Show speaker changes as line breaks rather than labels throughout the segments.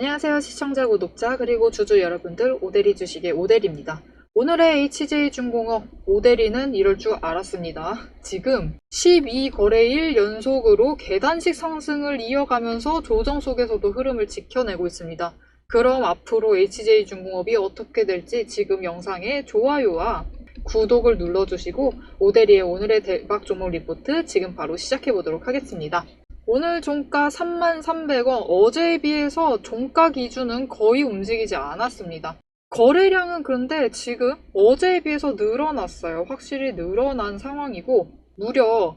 안녕하세요 시청자 구독자 그리고 주주 여러분들 오대리 주식의 오대리입니다. 오늘의 HJ중공업 오대리는 이럴 줄 알았습니다. 지금 12거래일 연속으로 계단식 상승을 이어가면서 조정 속에서도 흐름을 지켜내고 있습니다. 그럼 앞으로 HJ중공업이 어떻게 될지 지금 영상에 좋아요와 구독을 눌러주시고 오대리의 오늘의 대박 종목 리포트 지금 바로 시작해 보도록 하겠습니다. 오늘 종가 33,300원 어제에 비해서 종가 기준은 거의 움직이지 않았습니다. 거래량은 그런데 지금 어제에 비해서 늘어났어요. 확실히 늘어난 상황이고 무려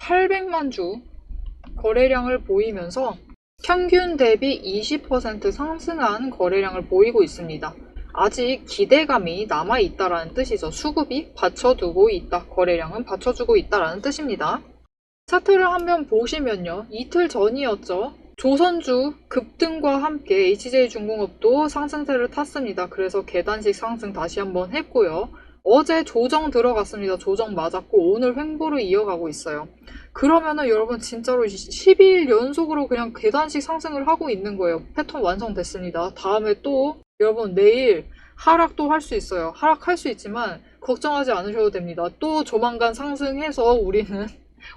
800만 주 거래량을 보이면서 평균 대비 20% 상승한 거래량을 보이고 있습니다. 아직 기대감이 남아있다라는 뜻이죠. 수급이 받쳐두고 있다. 거래량은 받쳐주고 있다라는 뜻입니다. 차트를 한번 보시면요. 이틀 전이었죠. 조선주 급등과 함께 HJ중공업도 상승세를 탔습니다. 그래서 계단식 상승 다시 한번 했고요. 어제 조정 들어갔습니다. 조정 맞았고 오늘 횡보를 이어가고 있어요. 그러면은 여러분 진짜로 12일 연속으로 그냥 계단식 상승을 하고 있는 거예요. 패턴 완성됐습니다. 다음에 또 여러분 내일 하락도 할 수 있어요. 하락할 수 있지만 걱정하지 않으셔도 됩니다. 또 조만간 상승해서 우리는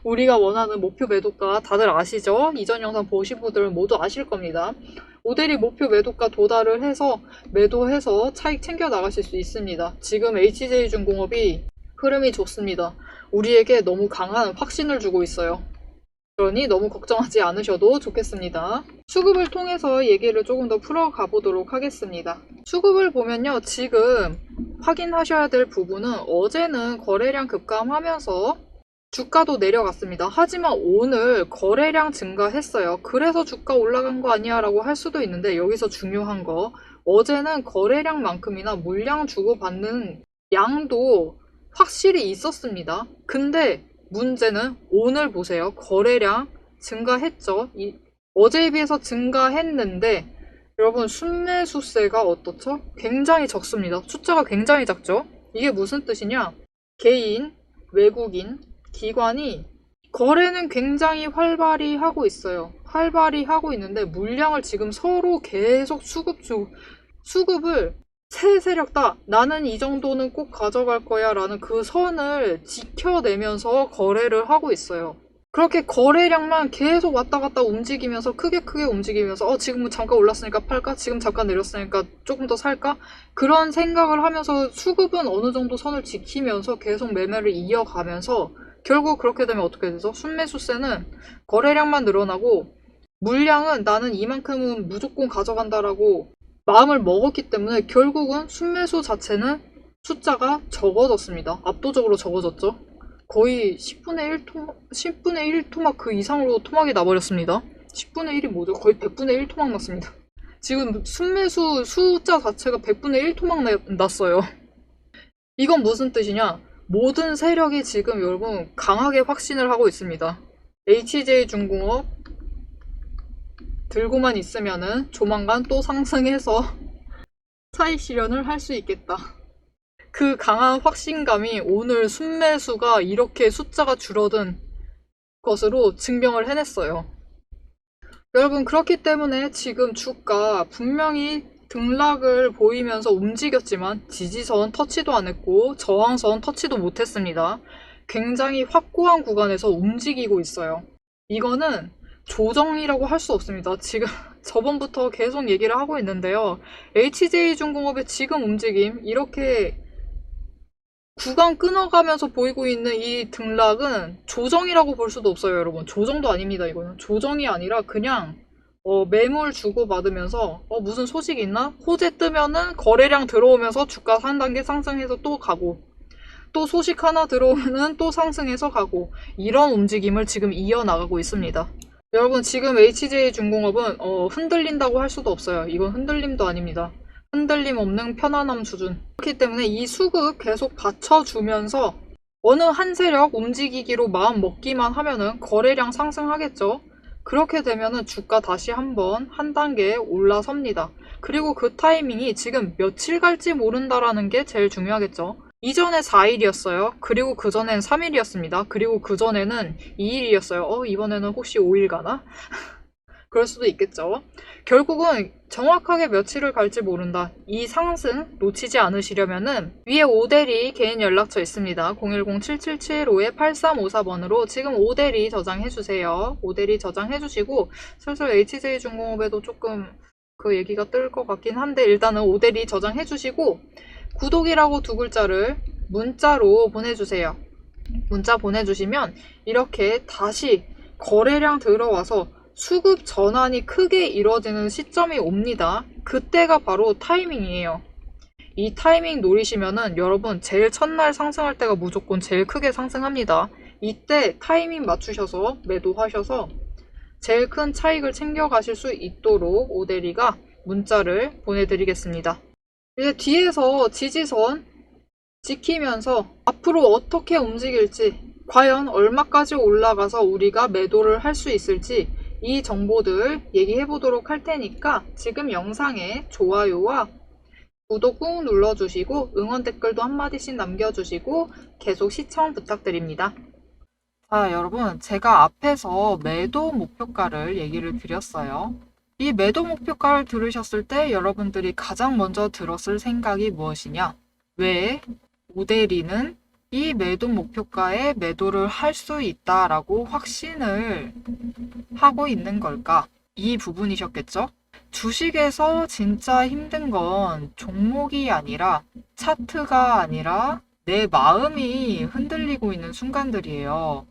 우리가 원하는 목표 매도가 다들 아시죠? 이전 영상 보신 분들은 모두 아실 겁니다. 오대리 목표 매도가 도달을 해서 매도해서 차익 챙겨 나가실 수 있습니다. 지금 HJ중공업이 흐름이 좋습니다. 우리에게 너무 강한 확신을 주고 있어요. 그러니 너무 걱정하지 않으셔도 좋겠습니다. 수급을 통해서 얘기를 조금 더 풀어가 보도록 하겠습니다. 수급을 보면요. 지금 확인하셔야 될 부분은 어제는 거래량 급감하면서 주가도 내려갔습니다. 하지만 오늘 거래량 증가했어요. 그래서 주가 올라간 거 아니야 라고 할 수도 있는데 여기서 중요한 거 어제는 거래량만큼이나 물량 주고받는 양도 확실히 있었습니다. 근데 문제는 오늘 보세요. 거래량 증가했죠. 이- 어제에 비해서 증가했는데 여러분 순매수세가 어떻죠? 굉장히 적습니다. 숫자가 굉장히 작죠? 이게 무슨 뜻이냐? 개인, 외국인, 기관이 거래는 굉장히 활발히 하고 있어요. 활발히 하고 있는데 물량을 지금 서로 계속 수급 중 수급을 세 세력 다 나는 이 정도는 꼭 가져갈 거야 라는 그 선을 지켜내면서 거래를 하고 있어요. 그렇게 거래량만 계속 왔다 갔다 움직이면서 크게 크게 움직이면서 어 지금 잠깐 올랐으니까 팔까? 지금 잠깐 내렸으니까 조금 더 살까? 그런 생각을 하면서 수급은 어느 정도 선을 지키면서 계속 매매를 이어가면서 결국 그렇게 되면 어떻게 되죠? 순매수세는 거래량만 늘어나고 물량은 나는 이만큼은 무조건 가져간다라고 마음을 먹었기 때문에 결국은 순매수 자체는 숫자가 적어졌습니다. 압도적으로 적어졌죠. 거의 10분의 1 토막, 10분의 1 토막 그 이상으로 토막이 나버렸습니다. 10분의 1이 뭐죠? 거의 100분의 1 토막 났습니다. 지금 순매수 숫자 자체가 100분의 1 토막 나- 났어요. 이건 무슨 뜻이냐? 모든 세력이 지금 여러분 강하게 확신을 하고 있습니다. HJ중공업 들고만 있으면은 조만간 또 상승해서 차익 실현을 할 수 있겠다. 그 강한 확신감이 오늘 순매수가 이렇게 숫자가 줄어든 것으로 증명을 해냈어요. 여러분, 그렇기 때문에 지금 주가 분명히 등락을 보이면서 움직였지만 지지선 터치도 안 했고 저항선 터치도 못 했습니다. 굉장히 확고한 구간에서 움직이고 있어요. 이거는 조정이라고 할 수 없습니다. 지금 저번부터 계속 얘기를 하고 있는데요. HJ중공업의 지금 움직임, 이렇게 구간 끊어가면서 보이고 있는 이 등락은 조정이라고 볼 수도 없어요, 여러분. 조정도 아닙니다, 이거는. 조정이 아니라 그냥 어, 매물 주고받으면서 어, 무슨 소식 있나? 호재 뜨면은 거래량 들어오면서 주가 한 단계 상승해서 또 가고 또 소식 하나 들어오면은 또 상승해서 가고 이런 움직임을 지금 이어나가고 있습니다. 여러분 지금 HJ중공업은 어, 흔들린다고 할 수도 없어요. 이건 흔들림도 아닙니다. 흔들림 없는 편안함 수준. 그렇기 때문에 이 수급 계속 받쳐주면서 어느 한 세력 움직이기로 마음 먹기만 하면은 거래량 상승하겠죠. 그렇게 되면은 주가 다시 한번 한 단계 올라섭니다. 그리고 그 타이밍이 지금 며칠 갈지 모른다라는 게 제일 중요하겠죠. 이전에 4일이었어요. 그리고 그전엔 3일이었습니다. 그리고 그전에는 2일이었어요. 어, 이번에는 혹시 5일 가나? 그럴 수도 있겠죠. 결국은 정확하게 며칠을 갈지 모른다. 이 상승 놓치지 않으시려면은 위에 오대리 개인 연락처 있습니다. 010-7775-8354번으로 지금 오대리 저장해주세요. 오대리 저장해주시고 슬슬 HJ중공업에도 조금 그 얘기가 뜰 것 같긴 한데 일단은 오대리 저장해주시고 구독이라고 두 글자를 문자로 보내주세요. 문자 보내주시면 이렇게 다시 거래량 들어와서 수급 전환이 크게 이루어지는 시점이 옵니다. 그때가 바로 타이밍이에요. 이 타이밍 노리시면은 여러분 제일 첫날 상승할 때가 무조건 제일 크게 상승합니다. 이때 타이밍 맞추셔서 매도하셔서 제일 큰 차익을 챙겨가실 수 있도록 오데리가 문자를 보내드리겠습니다. 이제 뒤에서 지지선 지키면서 앞으로 어떻게 움직일지, 과연 얼마까지 올라가서 우리가 매도를 할 수 있을지 이 정보들 얘기해 보도록 할 테니까 지금 영상에 좋아요와 구독 꾹 눌러주시고 응원 댓글도 한마디씩 남겨주시고 계속 시청 부탁드립니다. 자, 여러분, 제가 앞에서 매도 목표가를 얘기를 드렸어요. 이 매도 목표가를 들으셨을 때 여러분들이 가장 먼저 들었을 생각이 무엇이냐? 왜 오데리는 이 매도 목표가에 매도를 할 수 있다라고 확신을 하고 있는 걸까? 이 부분이셨겠죠? 주식에서 진짜 힘든 건 종목이 아니라 차트가 아니라 내 마음이 흔들리고 있는 순간들이에요.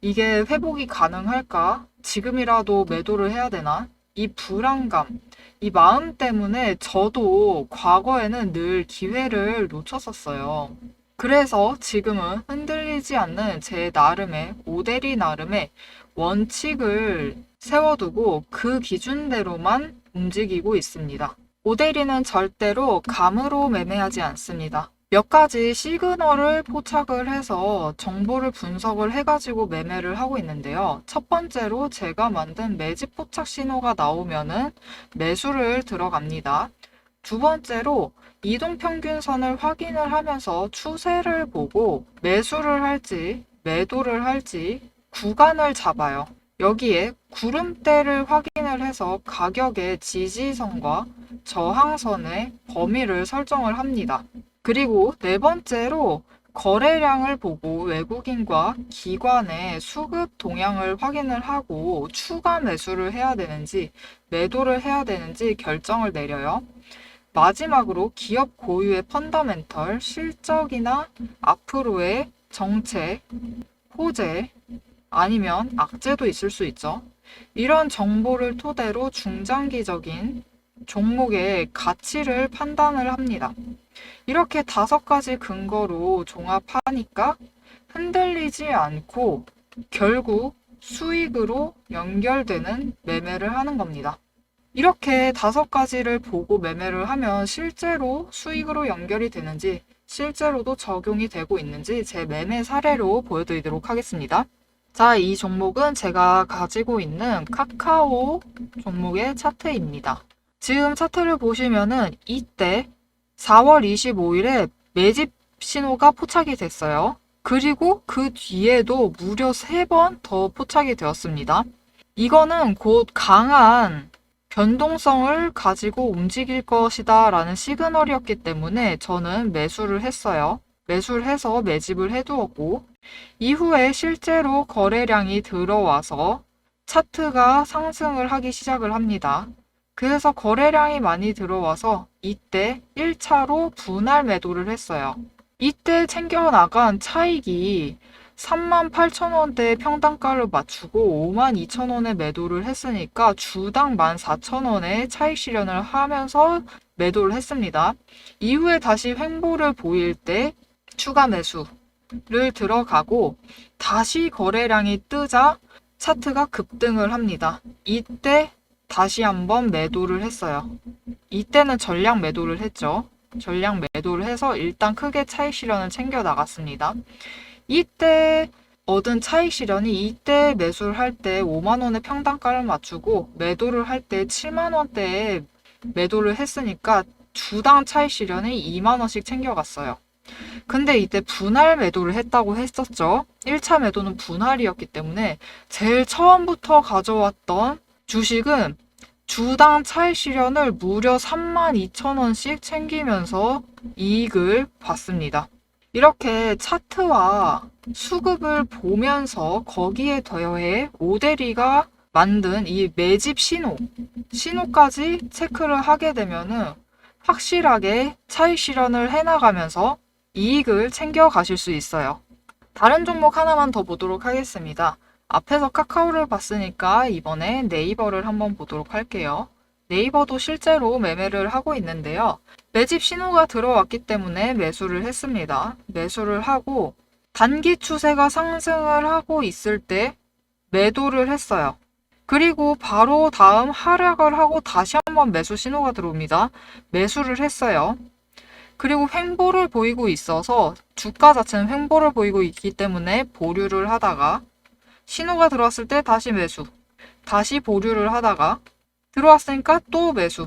이게 회복이 가능할까? 지금이라도 매도를 해야 되나? 이 불안감, 이 마음 때문에 저도 과거에는 늘 기회를 놓쳤었어요. 그래서 지금은 흔들리지 않는 제 나름의, 오데리 나름의 원칙을 세워두고 그 기준대로만 움직이고 있습니다. 오데리는 절대로 감으로 매매하지 않습니다. 몇 가지 시그널을 포착을 해서 정보를 분석을 해가지고 매매를 하고 있는데요. 첫 번째로 제가 만든 매집 포착 신호가 나오면은 매수를 들어갑니다. 두 번째로 이동 평균선을 확인을 하면서 추세를 보고 매수를 할지 매도를 할지 구간을 잡아요. 여기에 구름대를 확인을 해서 가격의 지지선과 저항선의 범위를 설정을 합니다. 그리고 네 번째로 거래량을 보고 외국인과 기관의 수급 동향을 확인을 하고 추가 매수를 해야 되는지 매도를 해야 되는지 결정을 내려요. 마지막으로 기업 고유의 펀더멘털, 실적이나 앞으로의 정책, 호재, 아니면 악재도 있을 수 있죠. 이런 정보를 토대로 중장기적인 종목의 가치를 판단을 합니다. 이렇게 다섯 가지 근거로 종합하니까 흔들리지 않고 결국 수익으로 연결되는 매매를 하는 겁니다. 이렇게 다섯 가지를 보고 매매를 하면 실제로 수익으로 연결이 되는지 실제로도 적용이 되고 있는지 제 매매 사례로 보여드리도록 하겠습니다. 자, 이 종목은 제가 가지고 있는 카카오 종목의 차트입니다. 지금 차트를 보시면은 이때 4월 25일에 매집 신호가 포착이 됐어요. 그리고 그 뒤에도 무려 3번 더 포착이 되었습니다. 이거는 곧 강한 변동성을 가지고 움직일 것이다 라는 시그널이었기 때문에 저는 매수를 했어요. 매수를 해서 매집을 해두었고, 이후에 실제로 거래량이 들어와서 차트가 상승을 하기 시작을 합니다. 그래서 거래량이 많이 들어와서 이때 1차로 분할 매도를 했어요. 이때 챙겨나간 차익이 38,000원대 평단가를 맞추고 52,000원에 매도를 했으니까 주당 14,000원에 차익 실현을 하면서 매도를 했습니다. 이후에 다시 횡보를 보일 때 추가 매수를 들어가고 다시 거래량이 뜨자 차트가 급등을 합니다. 이때 다시 한번 매도를 했어요. 이때는 전량 매도를 했죠. 전량 매도를 해서 일단 크게 차익 실현을 챙겨 나갔습니다. 이때 얻은 차익 실현이 이때 매수를 할 때 5만 원의 평단가를 맞추고 매도를 할 때 7만 원대에 매도를 했으니까 주당 차익 실현이 2만 원씩 챙겨갔어요. 근데 이때 분할 매도를 했다고 했었죠. 1차 매도는 분할이었기 때문에 제일 처음부터 가져왔던 주식은 주당 차익 실현을 무려 32,000원씩 챙기면서 이익을 봤습니다. 이렇게 차트와 수급을 보면서 거기에 더해 오데리가 만든 이 매집 신호, 신호까지 체크를 하게 되면은 확실하게 차익 실현을 해나가면서 이익을 챙겨 가실 수 있어요. 다른 종목 하나만 더 보도록 하겠습니다. 앞에서 카카오를 봤으니까 이번에 네이버를 한번 보도록 할게요. 네이버도 실제로 매매를 하고 있는데요. 매집 신호가 들어왔기 때문에 매수를 했습니다. 매수를 하고 단기 추세가 상승을 하고 있을 때 매도를 했어요. 그리고 바로 다음 하락을 하고 다시 한번 매수 신호가 들어옵니다. 매수를 했어요. 그리고 횡보를 보이고 있어서 주가 자체는 횡보를 보이고 있기 때문에 보류를 하다가 신호가 들어왔을 때 다시 매수, 다시 보류를 하다가 들어왔으니까 또 매수.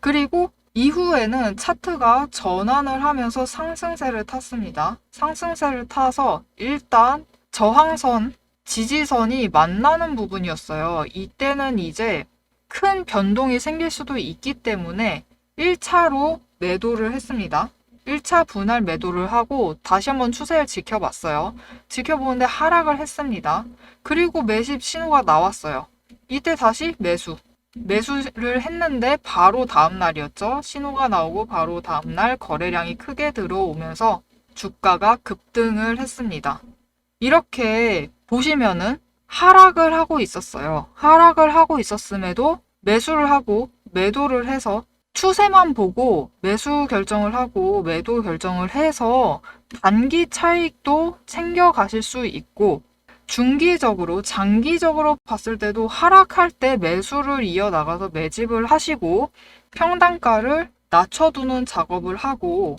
그리고 이후에는 차트가 전환을 하면서 상승세를 탔습니다. 상승세를 타서 일단 저항선, 지지선이 만나는 부분이었어요. 이때는 이제 큰 변동이 생길 수도 있기 때문에 1차로 매도를 했습니다. 1차 분할 매도를 하고 다시 한번 추세를 지켜봤어요. 지켜보는데 하락을 했습니다. 그리고 매집 신호가 나왔어요. 이때 다시 매수. 매수를 했는데 바로 다음 날이었죠. 신호가 나오고 바로 다음 날 거래량이 크게 들어오면서 주가가 급등을 했습니다. 이렇게 보시면은 하락을 하고 있었어요. 하락을 하고 있었음에도 매수를 하고 매도를 해서 추세만 보고 매수 결정을 하고 매도 결정을 해서 단기 차익도 챙겨 가실 수 있고 중기적으로 장기적으로 봤을 때도 하락할 때 매수를 이어나가서 매집을 하시고 평단가를 낮춰두는 작업을 하고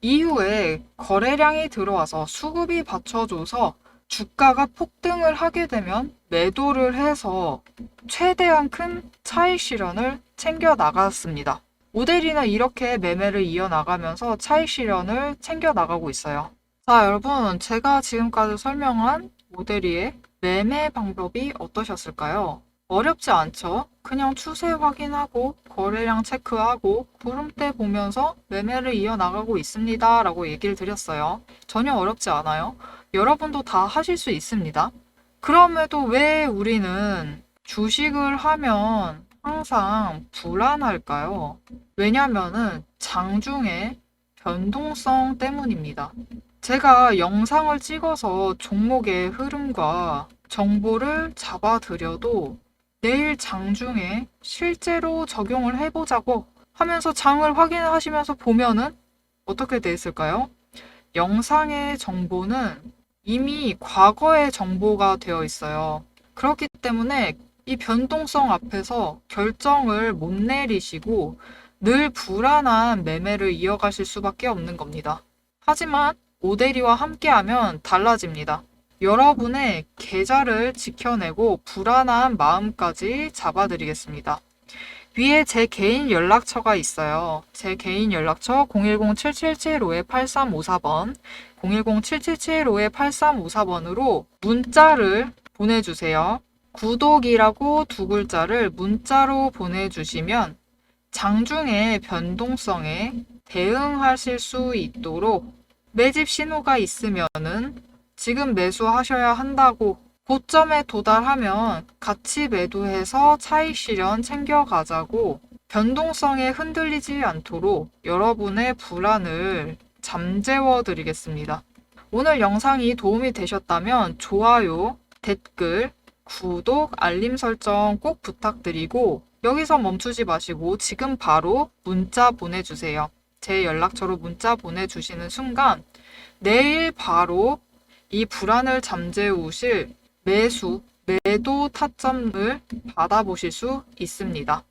이후에 거래량이 들어와서 수급이 받쳐줘서 주가가 폭등을 하게 되면 매도를 해서 최대한 큰 차익 실현을 챙겨 나갔습니다. 모델이는 이렇게 매매를 이어나가면서 차익 실현을 챙겨 나가고 있어요. 자, 여러분, 제가 지금까지 설명한 모델이의 매매 방법이 어떠셨을까요? 어렵지 않죠? 그냥 추세 확인하고 거래량 체크하고 구름대 보면서 매매를 이어나가고 있습니다. 라고 얘기를 드렸어요. 전혀 어렵지 않아요. 여러분도 다 하실 수 있습니다. 그럼에도 왜 우리는 주식을 하면 항상 불안할까요? 왜냐면은 장중에 변동성 때문입니다. 제가 영상을 찍어서 종목의 흐름과 정보를 잡아드려도 내일 장중에 실제로 적용을 해보자고 하면서 장을 확인하시면서 보면은 어떻게 돼 있을까요? 영상의 정보는 이미 과거의 정보가 되어 있어요. 그렇기 때문에 이 변동성 앞에서 결정을 못 내리시고 늘 불안한 매매를 이어가실 수밖에 없는 겁니다. 하지만 오데리와 함께하면 달라집니다. 여러분의 계좌를 지켜내고 불안한 마음까지 잡아드리겠습니다. 위에 제 개인 연락처가 있어요. 제 개인 연락처 010-7775-8354번, 010-7775-8354번으로 문자를 보내주세요. 구독이라고 두 글자를 문자로 보내주시면 장중의 변동성에 대응하실 수 있도록 매집 신호가 있으면은 지금 매수하셔야 한다고 고점에 도달하면 같이 매도해서 차익 실현 챙겨가자고 변동성에 흔들리지 않도록 여러분의 불안을 잠재워 드리겠습니다. 오늘 영상이 도움이 되셨다면 좋아요, 댓글, 구독, 알림 설정 꼭 부탁드리고 여기서 멈추지 마시고 지금 바로 문자 보내주세요. 제 연락처로 문자 보내주시는 순간 내일 바로 이 불안을 잠재우실 매수, 매도 타점을 받아보실 수 있습니다.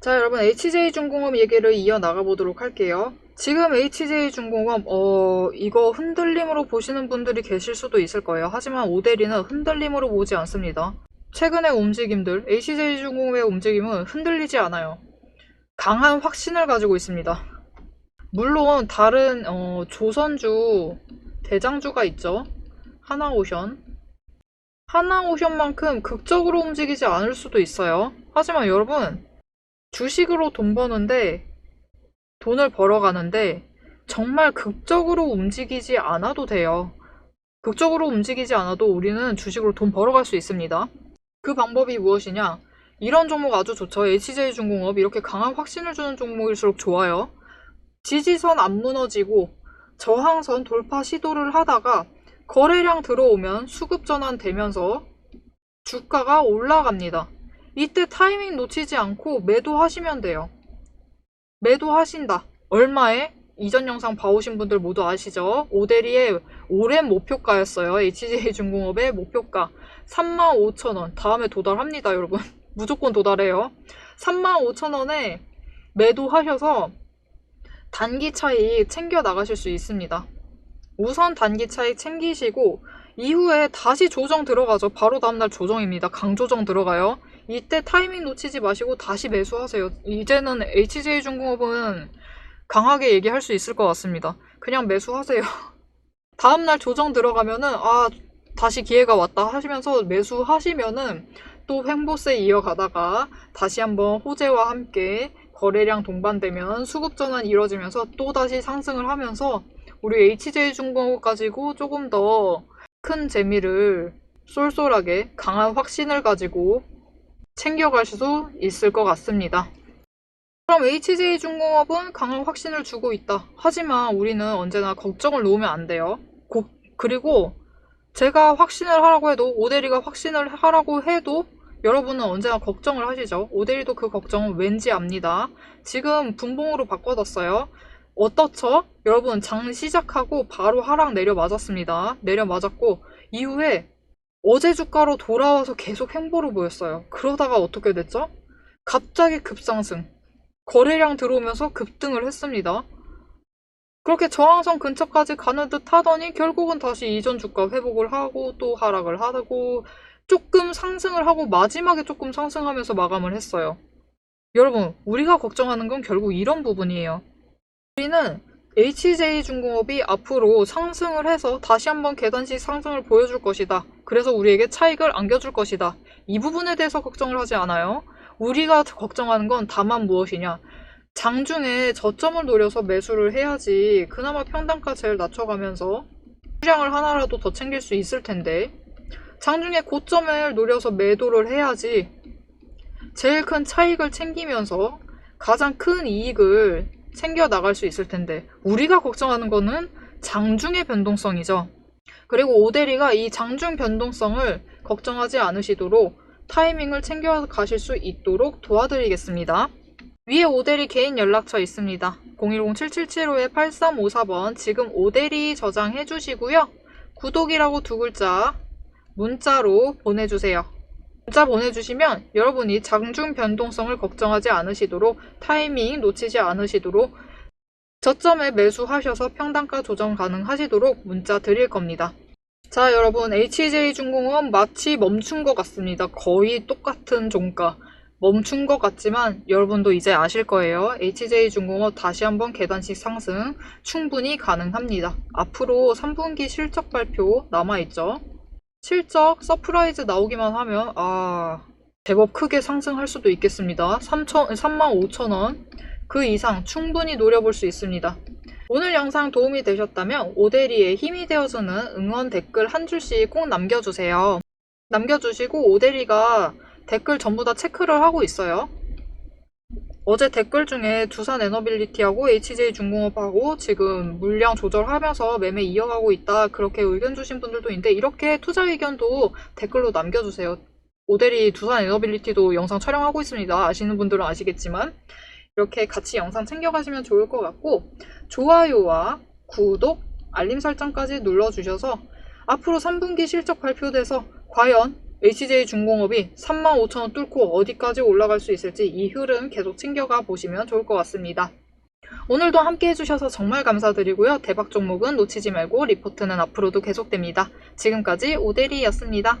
자, 여러분 HJ중공업 얘기를 이어나가 보도록 할게요. 지금 HJ중공업, 어, 이거 흔들림으로 보시는 분들이 계실 수도 있을 거예요. 하지만 오데리는 흔들림으로 보지 않습니다. 최근의 움직임들, HJ중공업의 움직임은 흔들리지 않아요. 강한 확신을 가지고 있습니다. 물론 다른 어, 조선주 대장주가 있죠. 하나오션, 하나오션만큼 극적으로 움직이지 않을 수도 있어요. 하지만 여러분, 주식으로 돈 버는데, 돈을 벌어가는데, 정말 극적으로 움직이지 않아도 돼요. 극적으로 움직이지 않아도 우리는 주식으로 돈 벌어갈 수 있습니다. 그 방법이 무엇이냐? 이런 종목 아주 좋죠. HJ중공업 이렇게 강한 확신을 주는 종목일수록 좋아요. 지지선 안 무너지고 저항선 돌파 시도를 하다가 거래량 들어오면 수급 전환 되면서 주가가 올라갑니다. 이때 타이밍 놓치지 않고 매도하시면 돼요. 매도하신다. 얼마에? 이전 영상 봐오신 분들 모두 아시죠? 오데리의 오랜 목표가였어요. HJ중공업의 목표가 35,000원. 다음에 도달합니다, 여러분. 무조건 도달해요. 35,000원에 매도하셔서 단기 차익 챙겨 나가실 수 있습니다. 우선 단기 차익 챙기시고 이후에 다시 조정 들어가죠. 바로 다음날 조정입니다. 강조정 들어가요. 이때 타이밍 놓치지 마시고 다시 매수하세요. 이제는 HJ중공업은 강하게 얘기할 수 있을 것 같습니다. 그냥 매수하세요. 다음날 조정 들어가면은 아 다시 기회가 왔다 하시면서 매수하시면은 또 횡보세 이어가다가 다시 한번 호재와 함께 거래량 동반되면 수급 전환 이뤄지면서 또 다시 상승을 하면서 우리 HJ중공업 가지고 조금 더 큰 재미를 쏠쏠하게 강한 확신을 가지고 챙겨갈 수 있을 것 같습니다. 그럼 HJ중공업은 강한 확신을 주고 있다. 하지만 우리는 언제나 걱정을 놓으면 안 돼요. 고- 그리고 제가 확신을 하라고 해도 오데리가 확신을 하라고 해도 여러분은 언제나 걱정을 하시죠. 오데리도 그 걱정은 왠지 압니다. 지금 분봉으로 바꿔뒀어요. 어떻죠? 여러분 장 시작하고 바로 하락 내려 맞았습니다. 내려 맞았고 이후에 어제 주가로 돌아와서 계속 횡보를 보였어요. 그러다가 어떻게 됐죠? 갑자기 급상승. 거래량 들어오면서 급등을 했습니다. 그렇게 저항선 근처까지 가는 듯 하더니 결국은 다시 이전 주가 회복을 하고 또 하락을 하고 조금 상승을 하고 마지막에 조금 상승하면서 마감을 했어요. 여러분, 우리가 걱정하는 건 결국 이런 부분이에요. 우리는 HJ중공업이 앞으로 상승을 해서 다시 한번 계단식 상승을 보여줄 것이다. 그래서 우리에게 차익을 안겨줄 것이다. 이 부분에 대해서 걱정을 하지 않아요. 우리가 걱정하는 건 다만 무엇이냐. 장중에 저점을 노려서 매수를 해야지 그나마 평단가 제일 낮춰가면서 수량을 하나라도 더 챙길 수 있을 텐데 장중에 고점을 노려서 매도를 해야지 제일 큰 차익을 챙기면서 가장 큰 이익을 챙겨 나갈 수 있을 텐데 우리가 걱정하는 거는 장중의 변동성이죠. 그리고 오데리가 이 장중 변동성을 걱정하지 않으시도록 타이밍을 챙겨 가실 수 있도록 도와드리겠습니다. 위에 오데리 개인 연락처 있습니다. 010-7775-8354번 지금 오데리 저장해 주시고요. 구독이라고 두 글자 문자로 보내주세요. 문자 보내주시면 여러분이 장중 변동성을 걱정하지 않으시도록 타이밍 놓치지 않으시도록 저점에 매수하셔서 평단가 조정 가능하시도록 문자 드릴 겁니다. 자 여러분 HJ중공업 마치 멈춘 것 같습니다. 거의 똑같은 종가 멈춘 것 같지만 여러분도 이제 아실 거예요. HJ중공업 다시 한번 계단식 상승 충분히 가능합니다. 앞으로 3분기 실적 발표 남아있죠. 실적 서프라이즈 나오기만 하면 아 제법 크게 상승할 수도 있겠습니다. 3천, 35,000원 그 이상 충분히 노려볼 수 있습니다. 오늘 영상 도움이 되셨다면 오데리에 힘이 되어주는 응원 댓글 한 줄씩 꼭 남겨주세요. 남겨주시고 오데리가 댓글 전부 다 체크를 하고 있어요. 어제 댓글 중에 두산 에너빌리티하고 HJ중공업하고 지금 물량 조절하면서 매매 이어가고 있다 그렇게 의견 주신 분들도 있는데 이렇게 투자 의견도 댓글로 남겨주세요. 오데리 두산 에너빌리티도 영상 촬영하고 있습니다. 아시는 분들은 아시겠지만 이렇게 같이 영상 챙겨가시면 좋을 것 같고 좋아요와 구독, 알림 설정까지 눌러주셔서 앞으로 3분기 실적 발표돼서 과연 HJ중공업이 35,000원 뚫고 어디까지 올라갈 수 있을지 이 흐름 계속 챙겨가 보시면 좋을 것 같습니다. 오늘도 함께 해주셔서 정말 감사드리고요. 대박 종목은 놓치지 말고 리포트는 앞으로도 계속됩니다. 지금까지 오데리였습니다.